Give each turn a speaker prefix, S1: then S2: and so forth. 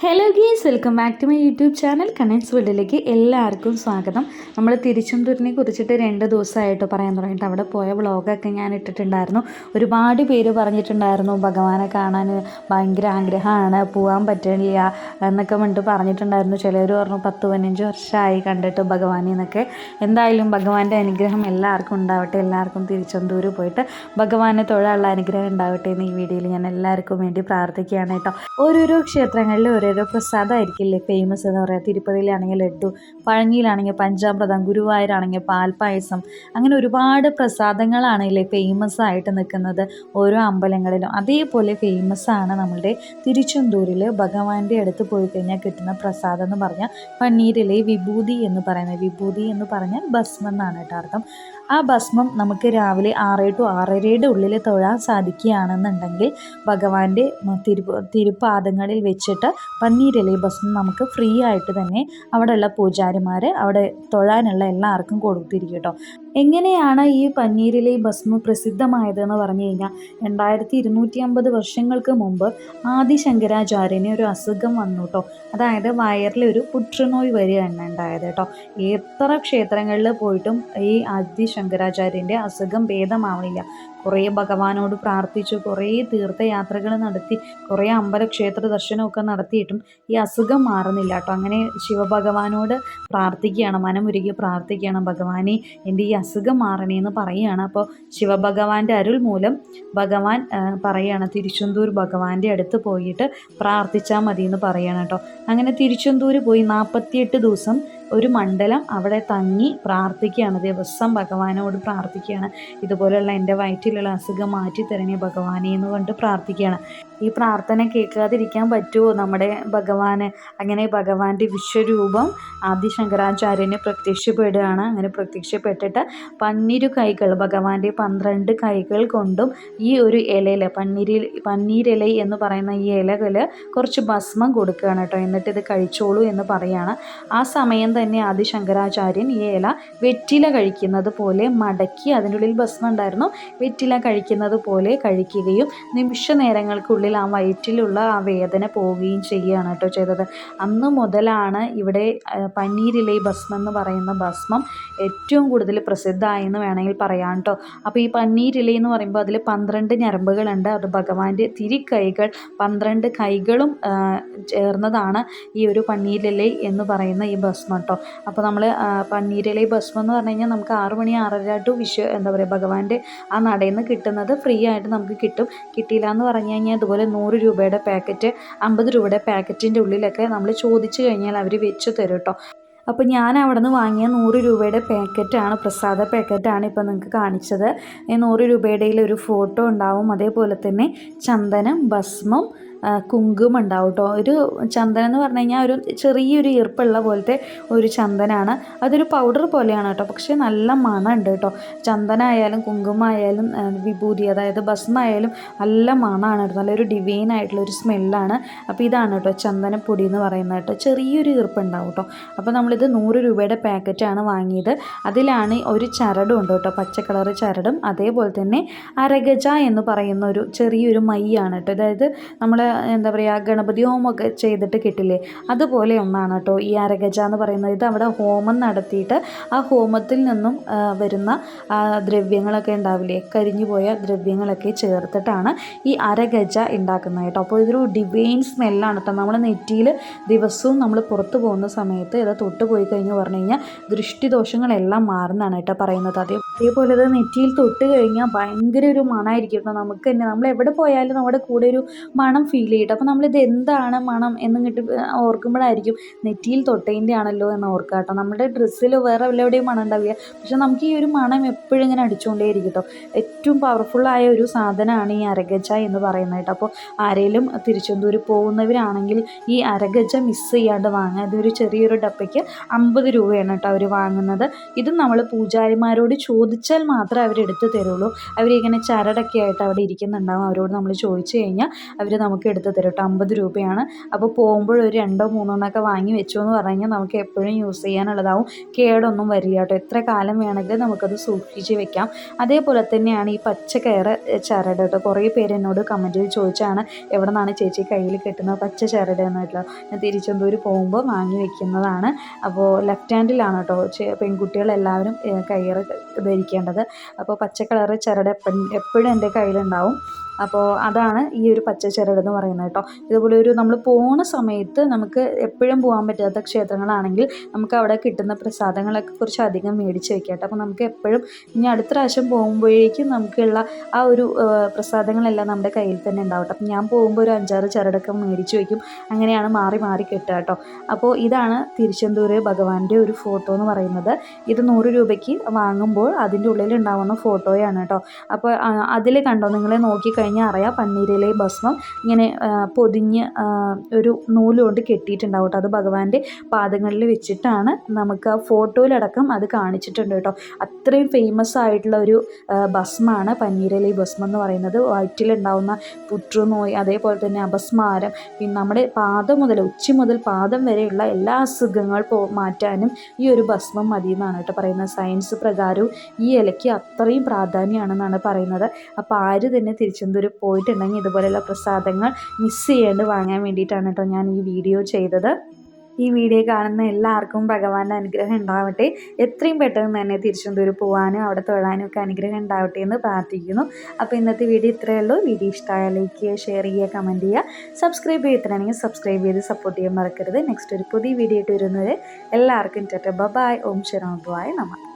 S1: Hello guys welcome back to my YouTube channel Kannan's വേൾഡിലേക്ക് എല്ലാവർക്കും സ്വാഗതം. നമ്മൾ തിരുച്ചെന്തൂരിനെ കുറിച്ചിട്ട് രണ്ട് ദിവസമായിട്ട് പറയാൻ തുടങ്ങിയിട്ട് അവിടെ പോയ വ്ളോഗൊക്കെ ഞാൻ ഇട്ടിട്ടുണ്ടായിരുന്നു. ഒരുപാട് പേര് പറഞ്ഞിട്ടുണ്ടായിരുന്നു ഭഗവാനെ കാണാൻ ഭയങ്കര ആഗ്രഹമാണ് പോകാൻ പറ്റില്ല എന്നൊക്കെ വേണ്ടി പറഞ്ഞിട്ടുണ്ടായിരുന്നു. ചിലർ പറഞ്ഞു പത്ത് പതിനഞ്ച് വർഷമായി കണ്ടിട്ട് ഭഗവാനെ എന്നൊക്കെ. എന്തായാലും ഭഗവാന്റെ അനുഗ്രഹം എല്ലാവർക്കും ഉണ്ടാവട്ടെ എല്ലാവർക്കും തിരുച്ചെന്തൂർ പോയിട്ട് ഭഗവാനെ തൊഴാനുള്ള അനുഗ്രഹം ഉണ്ടാവട്ടെ എന്ന് ഈ വീഡിയോയിൽ ഞാൻ എല്ലാവർക്കും വേണ്ടി പ്രാർത്ഥിക്കുകയാണ് കേട്ടോ. ഓരോരോ ക്ഷേത്രങ്ങളിൽ ഓരോരോ പ്രസാദമായിരിക്കില്ലേ ഫേമസ് എന്ന് പറയുക തിരുപ്പതിയിലാണെങ്കിൽ ലഡ്ഡു പഴങ്ങിയിലാണെങ്കിൽ പഞ്ചാമൃതം ഗുരുവായൂരാണെങ്കിൽ പാൽപ്പായസം. അങ്ങനെ ഒരുപാട് പ്രസാദങ്ങളാണല്ലേ ഫേമസ് ആയിട്ട് നിൽക്കുന്നത് ഓരോ അമ്പലങ്ങളിലും. അതേപോലെ ഫേമസ് ആണ് നമ്മളുടെ തിരുച്ചെന്തൂരിൽ ഭഗവാന്റെ അടുത്ത് പോയി കഴിഞ്ഞാൽ കിട്ടുന്ന പ്രസാദം എന്ന് പറഞ്ഞാൽ പന്നീരിലെ വിഭൂതി എന്ന് പറയുന്നത്. വിഭൂതി എന്ന് പറഞ്ഞാൽ ഭസ്മം എന്നാണ് കേട്ടോ അർത്ഥം. ആ ഭസ്മം നമുക്ക് രാവിലെ ആറ് ടു ആറരയുടെ ഉള്ളിൽ തൊഴാൻ സാധിക്കുകയാണെന്നുണ്ടെങ്കിൽ ഭഗവാന്റെ തിരു തിരുപ്പാദങ്ങളിൽ വെച്ചിട്ട് പന്നീരിലെ ഭസ്മം നമുക്ക് ഫ്രീ ആയിട്ട് തന്നെ അവിടെയുള്ള പൂജാരിമാർ അവിടെ തൊഴാനുള്ള എല്ലാവർക്കും കൊടുത്തിരിക്കും കേട്ടോ. എങ്ങനെയാണ് ഈ പന്നീരിലെ ഭസ്മം പ്രസിദ്ധമായതെന്ന് പറഞ്ഞു കഴിഞ്ഞാൽ രണ്ടായിരത്തി ഇരുന്നൂറ്റി അമ്പത് വർഷങ്ങൾക്ക് മുമ്പ് ആദി ശങ്കരാചാര്യന് ഒരു അസുഖം വന്നു കേട്ടോ. അതായത് വയറിലൊരു ഒരു പുற்றுനോയ് വരികയാണ് ഉണ്ടായത് കേട്ടോ. എത്ര ക്ഷേത്രങ്ങളിൽ പോയിട്ടും ഈ ആദി ശങ്കരാചാര്യന്റെ അസുഖം ഭേദമാവണില്ല. കുറേ ഭഗവാനോട് പ്രാർത്ഥിച്ചു കുറേ തീർത്ഥയാത്രകൾ നടത്തി കുറേ അമ്പലക്ഷേത്ര ദർശനമൊക്കെ നടത്തിയിട്ടും ഈ അസുഖം മാറുന്നില്ല കേട്ടോ. അങ്ങനെ ശിവഭഗവാനോട് പ്രാർത്ഥിക്കുകയാണ് മനമുരുകി പ്രാർത്ഥിക്കുകയാണ് ഭഗവാനെ എന്റെ ഈ അസുഖം മാറണേന്ന് പറയുകയാണ്. അപ്പോൾ ശിവഭഗവാന്റെ അരുൾ മൂലം ഭഗവാൻ പറയുകയാണ് തിരുച്ചെന്തൂർ ഭഗവാന്റെ അടുത്ത് പോയിട്ട് പ്രാർത്ഥിച്ചാൽ മതി എന്ന് പറയുകയാണ് കേട്ടോ. അങ്ങനെ തിരുച്ചെന്തൂർ പോയി നാൽപ്പത്തിയെട്ട് ദിവസം ഒരു മണ്ഡലം അവിടെ തങ്ങി പ്രാർത്ഥിക്കുകയാണ്. ദിവസം ഭഗവാനോട് പ്രാർത്ഥിക്കുകയാണ്. ഇതുപോലെയുള്ള എന്റെ വയറ്റിലുള്ള അസുഖം മാറ്റി തരണേ ഭഗവാനെ എന്ന് കൊണ്ട് പ്രാർത്ഥിക്കുകയാണ്. ഈ പ്രാർത്ഥന കേൾക്കാതിരിക്കാൻ പറ്റുമോ? നമ്മുടെ ഭഗവാന് അങ്ങനെ ഭഗവാന്റെ വിശ്വരൂപം ആദി ശങ്കരാചാര്യന് പ്രത്യക്ഷപ്പെടുകയാണ്. അങ്ങനെ പ്രത്യക്ഷപ്പെട്ടിട്ട് പന്നിരു കൈകൾ ഭഗവാന്റെ പന്ത്രണ്ട് കൈകൾ കൊണ്ടും ഈ ഒരു ഇലയിൽ പന്നീരിൽ പന്നീരില എന്ന് പറയുന്ന ഈ ഇലകൾ കുറച്ച് ഭസ്മം കൊടുക്കുകയാണ് കേട്ടോ. എന്നിട്ട് ഇത് കഴിച്ചോളൂ എന്ന് പറയുകയാണ് ആ സമയം തന്നെ ആദി ശങ്കരാചാര്യൻ ഈ ഇല വെറ്റില കഴിക്കുന്നത് പോലെ മടക്കി അതിനുള്ളിൽ ഉള്ളിൽ ഭസ്മം ഉണ്ടായിരുന്നു. വെറ്റില കഴിക്കുന്നത് പോലെ കഴിക്കുകയും നിമിഷ നേരങ്ങൾക്കുള്ളിൽ ആ വയറ്റിലുള്ള ആ വേദന പോവുകയും ചെയ്യുകയാണ് കേട്ടോ ചെയ്തത്. അന്ന് മുതലാണ് ഇവിടെ പനീരിലെ ഭസ്മം എന്ന് പറയുന്ന ഭസ്മം ഏറ്റവും കൂടുതൽ പ്രസിദ്ധമായെന്ന് വേണമെങ്കിൽ പറയാം കേട്ടോ. അപ്പോൾ ഈ പന്നീരില എന്ന് പറയുമ്പോൾ അതിൽ പന്ത്രണ്ട് ഞരമ്പുകളുണ്ട്. അത് ഭഗവാന്റെ തിരിക്കൈകൾ പന്ത്രണ്ട് കൈകളും ചേർന്നതാണ് ഈ ഒരു പന്നീരില എന്ന് പറയുന്ന ഈ ഭസ്മം. കേട്ടോ. അപ്പോൾ നമ്മൾ പന്നീരിലെ ഭസ്മം എന്ന് പറഞ്ഞു കഴിഞ്ഞാൽ നമുക്ക് ആറ് മണി ആറര ടു വിശ്വ എന്താ പറയുക ഭഗവാന്റെ ആ നടയിൽ നിന്ന് കിട്ടുന്നത് ഫ്രീ ആയിട്ട് നമുക്ക് കിട്ടും. കിട്ടിയില്ല എന്ന് പറഞ്ഞു കഴിഞ്ഞാൽ അതുപോലെ നൂറ് രൂപയുടെ പാക്കറ്റ് അമ്പത് രൂപയുടെ പാക്കറ്റിന്റെ ഉള്ളിലൊക്കെ നമ്മൾ ചോദിച്ചു കഴിഞ്ഞാൽ അവർ വെച്ച് തരും കേട്ടോ അപ്പോൾ ഞാൻ അവിടെ നിന്ന് വാങ്ങിയ നൂറ് രൂപയുടെ പാക്കറ്റാണ് പ്രസാദ പാക്കറ്റാണ് ഇപ്പോൾ നിങ്ങൾക്ക് കാണിച്ചത്. നൂറ് രൂപയുടെ ഒരു ഫോട്ടോ ഉണ്ടാവും. അതേപോലെ തന്നെ ചന്ദനം ഭസ്മം കുങ്കുമം ഉണ്ടാവും കേട്ടോ ഒരു ചന്ദനം എന്ന് പറഞ്ഞു കഴിഞ്ഞാൽ ഒരു ചെറിയൊരു ഈർപ്പുള്ള പോലത്തെ ഒരു ചന്ദനമാണ് അതൊരു പൗഡർ പോലെയാണ് കേട്ടോ പക്ഷേ നല്ല മണമുണ്ട് കേട്ടോ ചന്ദനമായാലും കുങ്കുമമായാലും വിഭൂതി അതായത് ഭസ്മായാലും നല്ല മണമാണ് കേട്ടോ. നല്ലൊരു ഡിവൈൻ ആയിട്ടുള്ള ഒരു സ്മെല്ലാണ് അപ്പോൾ ഇതാണ് കേട്ടോ ചന്ദനപ്പൊടി എന്ന് പറയുന്നത് കേട്ടോ ചെറിയൊരു ഈർപ്പുണ്ടാവും കേട്ടോ അപ്പോൾ നമ്മളിത് നൂറ് രൂപയുടെ പാക്കറ്റാണ് വാങ്ങിയത്. അതിലാണ് ഒരു ചരടും ഉണ്ട് കേട്ടോ പച്ച ചരടും. അതേപോലെ തന്നെ അരഗജ എന്ന് പറയുന്ന ഒരു ചെറിയൊരു മയ്യാണ് കേട്ടോ അതായത് നമ്മൾ എന്താ പറയുക ഗണപതി ഹോമമൊക്കെ ചെയ്തിട്ട് കിട്ടില്ലേ? അതുപോലെ ഒന്നാണ് കേട്ടോ ഈ അരഗജ എന്ന് പറയുന്നത്. ഇത് അവിടെ ഹോമം നടത്തിയിട്ട് ആ ഹോമത്തിൽ നിന്നും വരുന്ന ദ്രവ്യങ്ങളൊക്കെ ഉണ്ടാവില്ലേ? കരിഞ്ഞു പോയ ദ്രവ്യങ്ങളൊക്കെ ചേർത്തിട്ടാണ് ഈ അരഗജ ഉണ്ടാക്കുന്നത് കേട്ടോ. അപ്പോൾ ഇതൊരു ഡിവൈൻ സ്മെല്ലാണ് കേട്ടോ. നമ്മൾ നെറ്റിയിൽ ദിവസവും നമ്മൾ പുറത്തു പോകുന്ന സമയത്ത് ഇത് തൊട്ട് പോയി കഴിഞ്ഞ് പറഞ്ഞു കഴിഞ്ഞാൽ ദൃഷ്ടിദോഷങ്ങളെല്ലാം മാറുന്നതാണ് കേട്ടോ പറയുന്നത്. അതേ അതേപോലെ ഇത് നെറ്റിയിൽ തൊട്ട് കഴിഞ്ഞാൽ ഭയങ്കര ഒരു മണമായിരിക്കും കേട്ടോ. നമുക്ക് തന്നെ നമ്മൾ എവിടെ പോയാലും നമ്മുടെ കൂടെ ഒരു മണം ഫീൽ ചെയ്യും. അപ്പോൾ നമ്മളിത് എന്താണ് മണം എന്ന് എന്നിങ്ങോട്ട് ഓർക്കുമ്പോഴായിരിക്കും നെറ്റിയിൽ തൊട്ടതിന്റെ ആണല്ലോ എന്ന് ഓർക്കുക കേട്ടോ. നമ്മുടെ ഡ്രസ്സിൽ വേറെ എവിടെയും മണം ഉണ്ടാവില്ല. പക്ഷെ നമുക്ക് ഈ ഒരു മണം എപ്പോഴും ഇങ്ങനെ അടിച്ചുകൊണ്ടേ ഇരിക്കും കേട്ടോ. ഏറ്റവും പവർഫുള്ളായ ഒരു സാധനമാണ് ഈ അരഗജ എന്ന് പറയുന്നത് കേട്ടോ. അപ്പോൾ ആരെങ്കിലും തിരുച്ചെന്തൂർ പോകുന്നവരാണെങ്കിൽ ഈ അരഗജ മിസ് ചെയ്യാണ്ട് വാങ്ങുക. ഇതൊരു ചെറിയൊരു ഡപ്പയ്ക്ക് അമ്പത് രൂപയാണ് കേട്ടോ അവർ വാങ്ങുന്നത്. ഇത് നമ്മൾ പൂജാരിമാരോട് ചോദിച്ചു ചോദിച്ചാൽ മാത്രമേ അവരെടുത്ത് തരുള്ളൂ. അവരിങ്ങനെ ചരടൊക്കെ ആയിട്ട് അവിടെ ഇരിക്കുന്നുണ്ടാവും. അവരോട് നമ്മൾ ചോദിച്ചു കഴിഞ്ഞാൽ അവർ നമുക്ക് എടുത്ത് തരും കേട്ടോ. അമ്പത് രൂപയാണ്. അപ്പോൾ പോകുമ്പോൾ ഒരു രണ്ടോ മൂന്നോ എണ്ണമൊക്കെ വാങ്ങി വെച്ചു എന്ന് പറഞ്ഞാൽ നമുക്ക് എപ്പോഴും യൂസ് ചെയ്യാനുള്ളതാവും. കേടൊന്നും വരില്ല കേട്ടോ. എത്ര കാലം വേണമെങ്കിലും നമുക്കത് സൂക്ഷിച്ച് വെക്കാം. അതേപോലെ തന്നെയാണ് ഈ പച്ച കയറ് ചരട് കേട്ടോ. കുറേ പേര് എന്നോട് കമന്റിൽ ചോദിച്ചാണ് എവിടെ നിന്നാണ് ചേച്ചി കയ്യിൽ കെട്ടുന്നത് പച്ച ചരട് എന്നിട്ടുള്ള ഞാൻ തിരുച്ചെന്തൂർ പോകുമ്പോൾ വാങ്ങി വെക്കുന്നതാണ്. അപ്പോൾ ലെഫ്റ്റ് ഹാൻഡിലാണ് കേട്ടോ. പെൺകുട്ടികളെല്ലാവരും ഏഹ്, കയ്യറ് ധരിക്കേണ്ടത് അപ്പോൾ പച്ച കളറ് ചരട് എപ്പോഴും എപ്പോഴും എന്റെ കയ്യിലുണ്ടാവും. അപ്പോൾ അതാണ് ഈ ഒരു പച്ച എന്ന് പറയുന്നത് കേട്ടോ. ഇതുപോലെ ഒരു നമ്മൾ പോണ സമയത്ത് നമുക്ക് എപ്പോഴും പോകാൻ പറ്റാത്ത ക്ഷേത്രങ്ങളാണെങ്കിൽ നമുക്ക് അവിടെ കിട്ടുന്ന പ്രസാദങ്ങളൊക്കെ കുറച്ച് അധികം മേടിച്ച് വെക്കാം അപ്പോൾ നമുക്ക് എപ്പോഴും ഇനി അടുത്ത പ്രാവശ്യം പോകുമ്പോഴേക്കും നമുക്കുള്ള ആ ഒരു പ്രസാദങ്ങളെല്ലാം നമ്മുടെ കയ്യിൽ തന്നെ ഉണ്ടാവും കേട്ടോ. അപ്പം ഞാൻ പോകുമ്പോൾ ഒരു അഞ്ചാറ് ചരടൊക്കെ മേടിച്ച് വയ്ക്കും അങ്ങനെയാണ് മാറി മാറി കെട്ടുക കേട്ടോ. അപ്പോൾ ഇതാണ് തിരുച്ചെന്തൂർ ഭഗവാന്റെ ഒരു ഫോട്ടോ എന്ന് പറയുന്നത്. ഇത് നൂറ് രൂപയ്ക്ക് വാങ്ങുമ്പോൾ അതിന്റെ ഉള്ളിൽ ഉണ്ടാവുന്ന ഫോട്ടോയാണ് കേട്ടോ. അപ്പോൾ അതിൽ കണ്ടോ? നിങ്ങൾ നോക്കിക്കഴിഞ്ഞാൽ അറിയാം പന്നീരിലെ ഭസ്മം ഇങ്ങനെ പൊതിഞ്ഞ് ഒരു നൂലുകൊണ്ട് കെട്ടിയിട്ടുണ്ടാവും കേട്ടോ. അത് ഭഗവാന്റെ പാദങ്ങളിൽ വെച്ചിട്ടാണ് നമുക്ക് ആ ഫോട്ടോയിലടക്കം അത് കാണിച്ചിട്ടുണ്ട് കേട്ടോ. അത്രയും ഫേമസ് ആയിട്ടുള്ള ഒരു ഭസ്മമാണ് പന്നീരലി ഭസ്മം എന്ന് പറയുന്നത്. വയറ്റിലുണ്ടാവുന്ന പുറ്റുനോയ് അതേപോലെ തന്നെ അപസ്മാരം പിന്നെ നമ്മുടെ പാദം മുതൽ ഉച്ചി മുതൽ പാദം വരെയുള്ള എല്ലാ അസുഖങ്ങൾ പോ മാറ്റാനും ഈ ഒരു ഭസ്മം മതി എന്നാണ് കേട്ടോ പറയുന്നത്. സയൻസ് പ്രകാരവും ഈ ഇലയ്ക്ക് അത്രയും പ്രാധാന്യമാണെന്നാണ് പറയുന്നത്. അപ്പോൾ ആര് തന്നെ തിരുച്ചെന്തൂർ പോയിട്ടുണ്ടെങ്കിൽ ഇതുപോലെയുള്ള പ്രസാദങ്ങൾ മിസ് ചെയ്യാണ്ട് വാങ്ങാൻ വേണ്ടിയിട്ടാണ് കേട്ടോ ഞാൻ ഈ വീഡിയോ ചെയ്തത്. ഈ വീഡിയോ കാണുന്ന എല്ലാവർക്കും ഭഗവാന്റെ അനുഗ്രഹം ഉണ്ടാവട്ടെ. എത്രയും പെട്ടെന്ന് തന്നെ തിരുച്ചെന്തൂർ പോകാനും അവിടെ തൊഴാനും ഒക്കെ അനുഗ്രഹം ഉണ്ടാവട്ടെ എന്ന് പ്രാർത്ഥിക്കുന്നു. അപ്പോൾ ഇന്നത്തെ വീഡിയോ ഇത്രയേ ഉള്ളൂ. വീഡിയോ ഇഷ്ടമായ ലൈക്ക് ചെയ്യുക ഷെയർ ചെയ്യുക. കമന്റ് ചെയ്യുക സബ്സ്ക്രൈബ് ചെയ്തിട്ടുണ്ടെങ്കിൽ സബ്സ്ക്രൈബ് ചെയ്ത് സപ്പോർട്ട് ചെയ്യാൻ മറക്കരുത്. നെക്സ്റ്റ് ഒരു പുതിയ വീഡിയോ ആയിട്ട് വരുന്നത് എല്ലാവർക്കും ടെറ്റ ബബായ് ഓം ശരം. ബായ് നമ.